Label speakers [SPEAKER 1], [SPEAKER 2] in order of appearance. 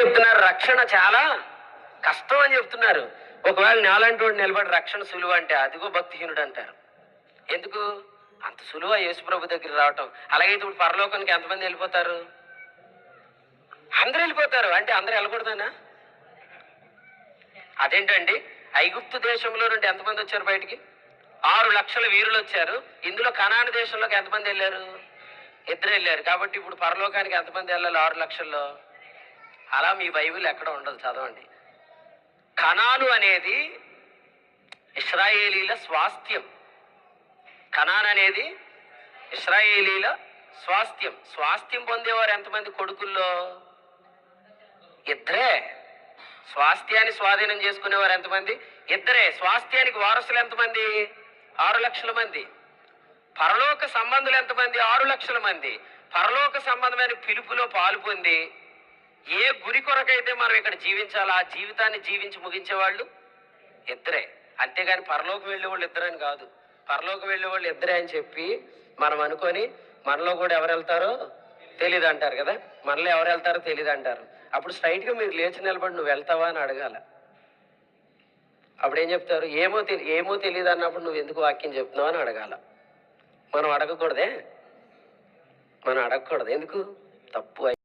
[SPEAKER 1] చెప్తున్నారు రక్షణ చాలా కష్టం అని చెప్తున్నారు. ఒకవేళ నేలంటి వాడు నిలబడి రక్షణ సులువు అంటే అదిగో భక్తిహీనుడు అంటారు. ఎందుకు? అంత సులువ యేసుప్రభు దగ్గర రావటం. అలాగే ఇప్పుడు పరలోకానికి ఎంతమంది వెళ్ళిపోతారు? అందరూ వెళ్ళిపోతారు. అంటే అందరూ వెళ్ళకూడదనా? అదేంటండి? ఐగుప్తు దేశంలో నుండి ఎంతమంది వచ్చారు బయటికి? ఆరు లక్షల వీరులు వచ్చారు. ఇందులో కనాన దేశంలోకి ఎంతమంది వెళ్ళారు? ఇద్దరు వెళ్ళారు. కాబట్టి ఇప్పుడు పరలోకానికి ఎంతమంది వెళ్ళాలి? ఆరు లక్షల్లో. అలా మీ బైబిల్ ఎక్కడ ఉండదు చదవండి. కణాను అనేది ఇస్రాయేలీల స్వాస్థ్యం. కణాన్ అనేది ఇస్రాయేలీల స్వాస్థ్యం. స్వాస్థ్యం పొందేవారు ఎంతమంది కొడుకుల్లో? ఇద్దరే. స్వాస్థ్యాన్ని స్వాధీనం చేసుకునేవారు ఎంతమంది? ఇద్దరే. స్వాస్థ్యానికి వారసులు ఎంతమంది? ఆరు లక్షల మంది. పరలోక సంబంధులు ఎంతమంది? ఆరు లక్షల మంది. పరలోక సంబంధమైన పిలుపులో పాలు పొంది ఏ గురి కొరకైతే మనం ఇక్కడ జీవించాలో? ఆ జీవితాన్ని జీవించి ముగించేవాళ్ళు? ఇద్దరే. అంతేగాని పరలోకి వెళ్ళే వాళ్ళు ఇద్దరని కాదు. పరలోకి వెళ్ళే వాళ్ళు ఇద్దరే అని చెప్పి మనం అనుకొని మనలో కూడా ఎవరు వెళ్తారో తెలియదు అంటారు కదా? మనలో ఎవరు వెళ్తారో తెలియదు అంటారు. అప్పుడు స్ట్రైట్గా మీరు లేచి నిలబడి నువ్వు వెళ్తావా? అని అడగాల. అప్పుడు ఏం చెప్తారు? ఏమో తెలి ఏమో తెలియదు అన్నప్పుడు నువ్వు ఎందుకు వాక్యం చెప్తున్నావు? అని అడగాల. మనం అడగకూడదే? మనం అడగకూడదు. ఎందుకు? తప్పు